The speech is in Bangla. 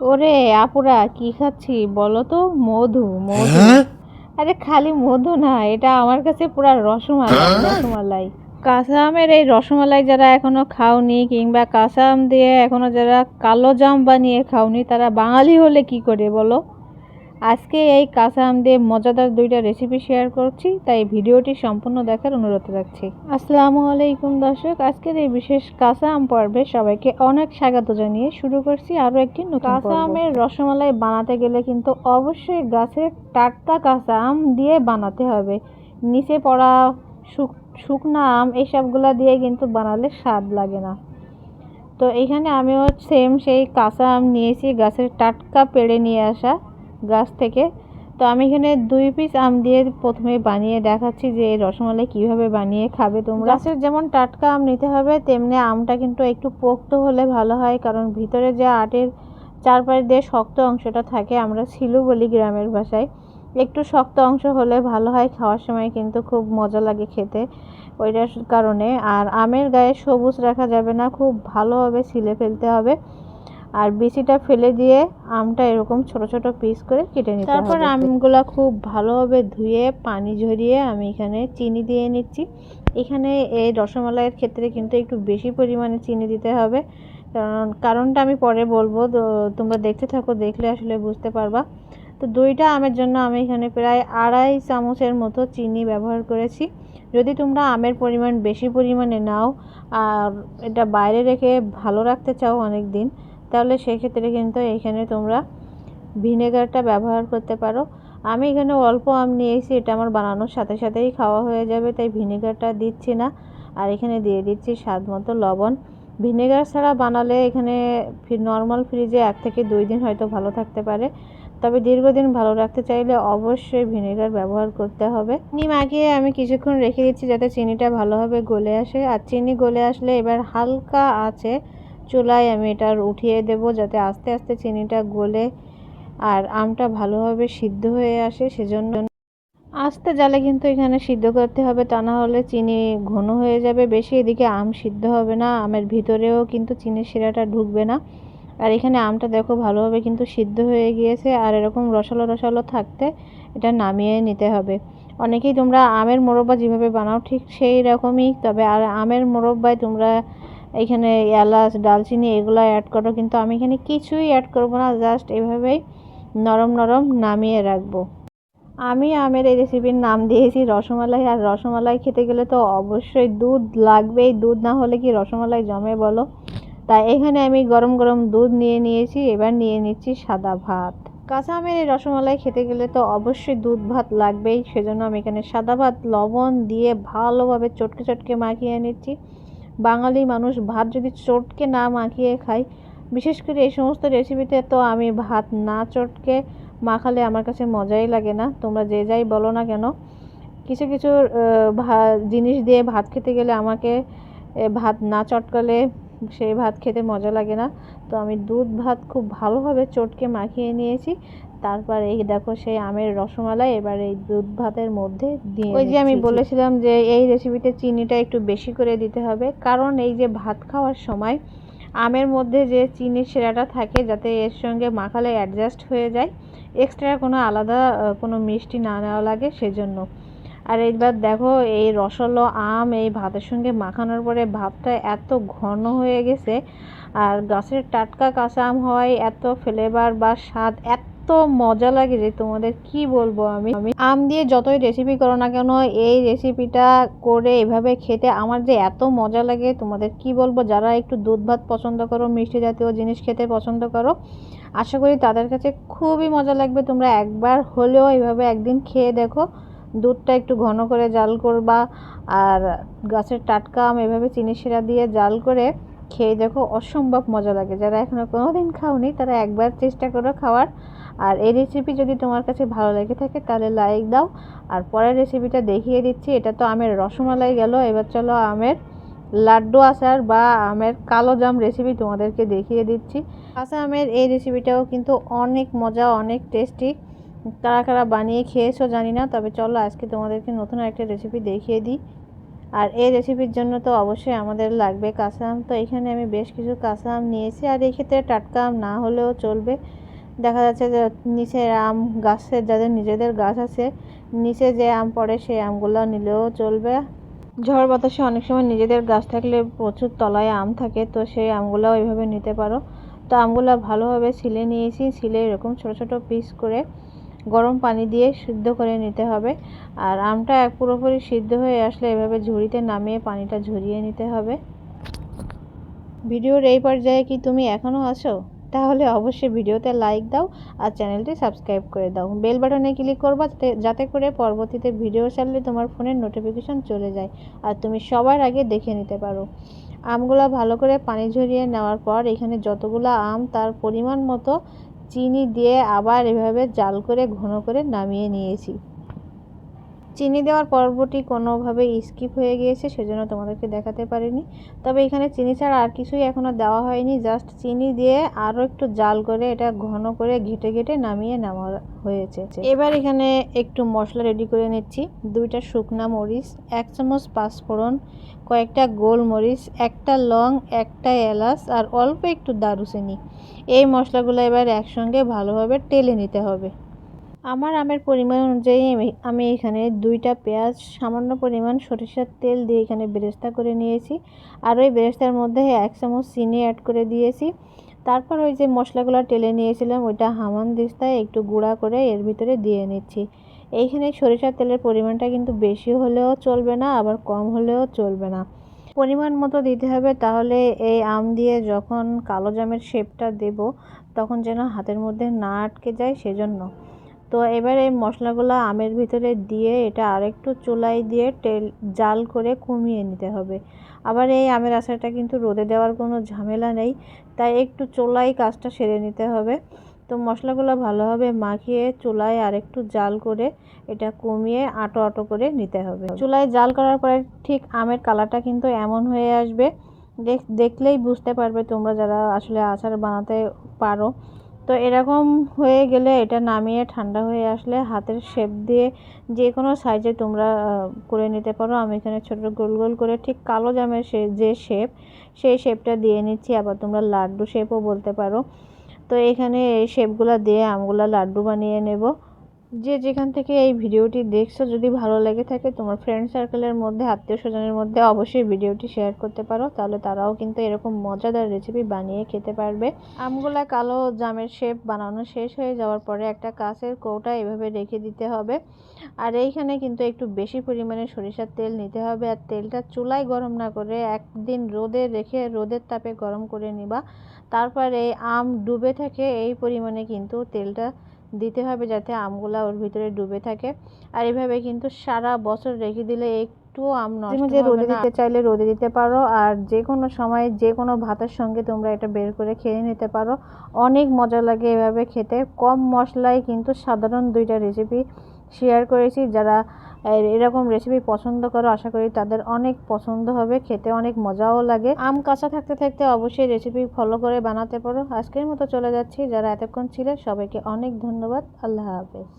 ওরে আপুরা কি খাচ্ছি? বলো তো মধু। মধু আরে খালি মধু না এটা আমার কাছে পুরো রসমালাই রসমালাই। কাঁচা আমের এই রসমালাই যারা এখনও খাওনি কিংবা কাঁচা আম দিয়ে এখনও যারা কালো জাম বানিয়ে খাওনি তারা বাঙালি হলে কি করে বলো? আজকে এই কাঁচা আম দিয়ে মজাদার দুইটা রেসিপি শেয়ার করছি তাই ভিডিওটি সম্পূর্ণ দেখার অনুরোধ রাখছি। আসসালামু আলাইকুম দর্শক আজকের এই বিশেষ কাঁচা আম পর্বে সবাইকে অনেক স্বাগত জানিয়ে শুরু করছি আরও একটি নতুন কাঁচা আমের রসমালাই বানাতে গেলে কিন্তু অবশ্যই গাছের টাটকা কাঁচা আম দিয়ে বানাতে হবে। নিচে পড়া শুক শুকনা আম এইসবগুলা দিয়ে কিন্তু বানালে স্বাদ লাগে না। তো এখানে আমিও সেম সেই কাঁচা আম নিয়েছি গাছের টাটকা পেড়ে নিয়ে আসা। গাছ থেকে। তো আমি এখানে দুই পিস আম দিয়ে প্রথমে বানিয়ে দেখাচ্ছি যে রসমালাই কীভাবে বানিয়ে খাবে তোমরা। গাছের যেমন টাটকা আম নিতে হবে, তেমনি আমটা কিন্তু একটু পোক্ত হলে ভালো হয়, কারণ ভিতরে যে আটের চারপাশ দিয়ে শক্ত অংশটা থাকে, আমরা ছিলু বলি গ্রামের ভাষায়। একটু শক্ত অংশ হলে ভালো হয়, খাওয়ার সময় কিন্তু খুব মজা লাগে খেতে ওইটার কারণে। আর আমের গায়ে সবুজ রাখা যাবে না, খুব ভালোভাবে ছিলে ফেলতে হবে। আর বিচিটা ফেলে দিয়ে আমটা এরকম ছোট ছোট পিস করে কেটে নিতে তারপর আমগুলা খুব ভালোভাবে ধুয়ে পানি ঝরিয়ে আমি এখানে চিনি দিয়ে নিচ্ছি। এখানে এই রসমালাইয়ের ক্ষেত্রে কিন্তু একটু বেশি পরিমাণে চিনি দিতে হবে। কারণ কারণটা আমি পরে বলব। তো তোমরা দেখতে থাকো দেখলে আসলে বুঝতে পারবা। তো দুইটা আমের জন্য আমি এখানে প্রায় আড়াই চামচের মতো চিনি ব্যবহার করেছি। যদি তোমরা আমের পরিমাণ বেশি পরিমাণে নাও আর এটা বাইরে রেখে ভালো রাখতে চাও অনেক দিন তাহলে সেক্ষেত্রে কিন্তু এখানে তোমরা ভিনেগারটা ব্যবহার করতে পারো। আমি এখানে অল্প আম নিয়েছি, এটা আমার বানানোর সাথে সাথেই খাওয়া হয়ে যাবে, তাই ভিনেগারটা দিচ্ছি না। আর এখানে দিয়ে দিচ্ছি স্বাদ মতো লবণ। ভিনেগার ছাড়া বানালে এখানে নর্মাল ফ্রিজে এক থেকে দুই দিন হয়তো ভালো থাকতে পারে। তবে দীর্ঘদিন ভালো রাখতে চাইলে অবশ্যই ভিনেগার ব্যবহার করতে হবে। চিনি মাখিয়ে আমি কিছুক্ষণ রেখে দিচ্ছি যাতে চিনিটা ভালোভাবে গলে আসে। আর চিনি গলে আসলে এবার হালকা আছে। চুলায় আমি এটা উঠিয়ে দেব যাতে আস্তে আস্তে চিনিটা গলে আর আমটা ভালোভাবে সিদ্ধ হয়ে আসে, সেজন্য আস্তে জালে কিন্তু এখানে সিদ্ধ করতে হবে, তা না হলে চিনি ঘন হয়ে যাবে। বেশি এদিকে আম সিদ্ধ হবে না, আমের ভিতরেও কিন্তু চিনির শিরাটা ঢুকবে না। আর এখানে আমটা দেখো ভালোভাবে কিন্তু সিদ্ধ হয়ে গিয়েছে, আর এরকম রসালো রসালো থাকতে এটা নামিয়ে নিতে হবে। অনেকেই তোমরা আমের মোরব্বা যেভাবে বানাও ঠিক সেই রকমই, তবে আর আমের মোরব্বায় তোমরা এখানে এলাচ, ডালচিনি এগুলো অ্যাড করো, কিন্তু আমি এখানে কিছুই অ্যাড করব না জাস্ট এভাবেই নরম নরম নামিয়ে রাখব। আমি আমের এই রেসিপির নাম দিয়েছি রসমালাই, আর রসমালাই খেতে গেলে তো অবশ্যই দুধ লাগবেই, দুধ না হলে কি রসমালাই জমে বলো? তাই এখানে আমি গরম গরম দুধ নিয়ে নিয়েছি, এবার নিয়ে নিচ্ছি সাদা ভাত। কাঁচা আমের এই রসমালাই খেতে গেলে তো অবশ্যই দুধ ভাত লাগবেই, সেজন্য আমি এখানে সাদা ভাত, লবণ দিয়ে ভালোভাবে চটকে চটকে মাখিয়ে নিচ্ছি। বাঙালি মানুষ ভাত যদি চটকে না মাখিয়ে খায়, বিশেষ করে এই সমস্ত রেসিপিতে তো আমি ভাত না চটকে মাখালে আমার কাছে মজাই লাগে না। তোমরা যে যাই বলো না কেন, কিছু কিছু জিনিস দিয়ে ভাত খেতে গেলে আমাকে ভাত না চটকালে সেই ভাত খেতে মজা লাগে না। তো আমি দুধ ভাত খুব ভালোভাবে চটকে মাখিয়ে নিয়েছি। তারপর এই দেখো সেই আমের রসমালাই এবার এই দুধ ভাতের মধ্যে দিয়ে ওই যে আমি বলেছিলাম যে এই রেসিপিতে চিনিটা একটু বেশি করে দিতে হবে। কারণ এই যে ভাত খাওয়ার সময় আমের মধ্যে যে চিনির সেরাটা থাকে যাতে এর সঙ্গে মাখালে অ্যাডজাস্ট হয়ে যায়। এক্সট্রা কোনো আলাদা কোনো মিষ্টি না নেওয়া লাগে সেজন্য। আর এইবার দেখো, এই রসালো আম এই ভাতের সঙ্গে মাখানোর পরে ভাতটা এত ঘন হয়ে গেছে, আর গাছের টাটকা কাঁচা আম হওয়ায় এত ফ্লেভার বা স্বাদ, এত মজা লাগে যে তোমাদের কি বলব আমি। আমি আম দিয়ে যতই রেসিপি করো না কেন, এই রেসিপিটা করে এভাবে খেতে আমার যে এত মজা লাগে, তোমাদের কি বলব? যারা একটু দুধ ভাত পছন্দ করো, মিষ্টি জাতীয় জিনিস খেতে পছন্দ করো, আশা করি তাদের কাছে খুবই মজা লাগবে। তোমরা একবার হলেও এভাবে একদিন খেয়ে দেখো। দুধটা একটু ঘন করে জাল করবা আর গাছের টাটকা আম এভাবে চিনি শিরা দিয়ে জাল করে খেয়ে দেখো অসম্ভব মজা লাগে। যারা এখনও কোনো দিন খাওনি, তারা একবার চেষ্টা করো খাওয়ার। আর এই রেসিপি যদি তোমার কাছে ভালো লেগে থাকে, তাহলে লাইক দাও। আর পরের রেসিপিটা দেখিয়ে দিচ্ছি, এটা তো আমের রসমালাই গেল। এবার চলো আমের লাড্ডু আচার বা আমের কালো জাম রেসিপি তোমাদেরকে দেখিয়ে দিচ্ছি। আমের এই রেসিপিটাও কিন্তু অনেক মজা, অনেক টেস্টি কারা কারা বানিয়ে খেয়েছো জানি না, তবে চলো আজকে তোমাদেরকে নতুন একটা রেসিপি দেখিয়ে দিই। আর এই রেসিপির জন্য তো অবশ্যই আমাদের লাগবে কাঁচা আম তো এখানে আমি বেশ কিছু কাঁচা আম নিয়েছি, আর এই ক্ষেত্রে টাটকা আম না হলেও চলবে। দেখা যাচ্ছে যে নিচের আম গাছের যাদের নিজেদের গাছ আছে, নিচে যে আম পড়ে সেই আমগুলো নিলেও চলবে। ঝড় বাতাসে অনেক সময় নিজেদের গাছ থাকলে প্রচুর তলায় আম থাকে, তো সেই আমগুলো ওইভাবে নিতে পারো। তো আমগুলো ভালোভাবে ছিলে নিয়েছি, ছিলে এরকম ছোট ছোট পিস করে। গরম পানি দিয়ে সিদ্ধ করে নিতে হবে। আর আমটা এক পুরোপুরি সিদ্ধ হয়ে আসলে এভাবে ঝুড়িতে নামিয়ে পানিটা ঝরিয়ে নিতে হবে। ভিডিওর এই পর্যায়ে কি তুমি এখনও আছো? তাহলে অবশ্যই ভিডিওতে লাইক দাও আর চ্যানেলটি সাবস্ক্রাইব করে দাও। বেল বাটনে ক্লিক করবা যাতে করে পরবর্তীতে ভিডিও ছাড়লে তোমার ফোনের নোটিফিকেশন চলে যায় আর তুমি সবার আগে দেখে নিতে পারো। আমগুলো ভালো করে পানি ঝরিয়ে নেওয়ার পর এখানে যতগুলো আম তার পরিমাণ মতো চিনি দিয়ে আবার এভাবে জাল করে ঘন করে নামিয়ে নিয়েছি। চিনি দেওয়ার পর্বটি কোনোভাবে স্কিপ হয়ে গিয়েছে, সেজন্য তোমাদেরকে দেখাতে পারিনি। তবে এখানে চিনি ছাড়া আর কিছুই এখনও দেওয়া হয়নি, জাস্ট চিনি দিয়ে আরও একটু জাল করে এটা ঘন করে ঘেটে ঘেটে নামিয়ে নেওয়া হয়েছে। এবার এখানে একটু মশলা রেডি করে নিচ্ছি। দুইটা শুকনা মরিচ, এক চামচ পাঁচফোড়ন, কয়েকটা গোলমরিচ, একটা লং, একটা এলাচ আর অল্প একটু দারুচিনি। এই মশলাগুলো এবার একসঙ্গে ভালোভাবে টেলে নিতে হবে। আমার আমের পরিমাণ অনুযায়ী আমি এখানে দুইটা পেঁয়াজ, সামান্য পরিমাণ সরিষার তেল দিয়ে এখানে বেরেস্তা করে নিয়েছি। আর ওই বেরেস্তার মধ্যে এক চামচ চিনি অ্যাড করে দিয়েছি। তারপর ওই যে মশলাগুলো টেলে নিয়েছিলাম, ওইটা হামান দিস্তায় একটু গুঁড়া করে এর ভিতরে দিয়ে নিচ্ছি। এইখানে সরিষার তেলের পরিমাণটা কিন্তু বেশি হলেও চলবে না, আবার কম হলেও চলবে না। পরিমাণ মতো দিতে হবে, তাহলে এই আম দিয়ে যখন কালো জামের শেপটা দেব, তখন যেন হাতের মধ্যে না আটকে যায়, সেজন্য। তো এবার এই মশলাগুলো আমের ভিতরে দিয়ে এটা আরেকটু চুলায় দিয়ে তেল, জাল করে কমিয়ে নিতে হবে। আবার এই আমের আচারটা কিন্তু রোদে দেওয়ার কোনো ঝামেলা নেই, তাই একটু চুলায় কাজটা সেরে নিতে হবে। তো মশলাগুলো ভালোভাবে মাখিয়ে চুলায় আরেকটু জাল করে এটা কমিয়ে আটো আটো করে নিতে হবে। চুলায় জাল করার পরে ঠিক আমের কালারটা কিন্তু এমন হয়ে আসবে। দেখলেই বুঝতে পারবে তোমরা যারা আসলে আচার বানাতে পারো। তো এরকম হয়ে গেলে এটা নামিয়ে ঠান্ডা হয়ে আসলে হাতের শেপ দিয়ে যে কোনো সাইজে তোমরা করে নিতে পারো। আমি এখানে ছোটো গোল গোল করে ঠিক কালো জামের সে, যে শেপ সেই শেপটা দিয়ে নিচ্ছি। আবার তোমরা লাড্ডু শেপও বলতে পারো। তো এখানে এই শেপগুলো দিয়ে আমগুলো লাড্ডু বানিয়ে নেব। যে যেখান থেকে এই ভিডিওটি দেখছ, যদি ভালো লেগে থাকে, তোমার ফ্রেন্ড সার্কেলের মধ্যে, আত্মীয় স্বজনের মধ্যে অবশ্যই ভিডিওটি শেয়ার করতে পারো। তাহলে তারাও কিন্তু এরকম মজাদার রেসিপি বানিয়ে খেতে পারবে। আমগুলা কালো জামের শেপ বানানো শেষ হয়ে যাওয়ার পরে একটা কাঁচের কৌটা এভাবে রেখে দিতে হবে। আর এইখানে কিন্তু একটু বেশি পরিমাণে সরিষার তেল নিতে হবে। আর তেলটা চুলায় গরম না করে একদিন রোদে রেখে, রোদের তাপে গরম করে নিবা। তারপরে আম ডুবে থাকে, এই পরিমাণে কিন্তু তেলটা দিতে হবে যাতে আমগুলা ওর ভিতরে ডুবে থাকে। আর এভাবে কিন্তু সারা বছর রেখে দিলে একটুও আম নষ্ট রোদে দিতে চাইলে রোদে দিতে পারো আর যে কোনো সময় যে কোনো ভাতের সঙ্গে তোমরা এটা বের করে খেয়ে নিতে পারো। অনেক মজা লাগে এভাবে খেতে। কম মশলায় কিন্তু সাধারণ দুইটা রেসিপি শেয়ার করেছি, যারা এরকম রেসিপি পছন্দ করো, আশা করি তাদের অনেক পছন্দ হবে, খেতে অনেক মজাও লাগে। আম কাঁচা থাকতে থাকতে অবশ্যই রেসিপি ফলো করে বানাতে পারো। আজকের মতো চলে যাচ্ছি, যারা এতক্ষণ ছিলেন, সবাইকে অনেক ধন্যবাদ। আল্লাহ হাফেজ।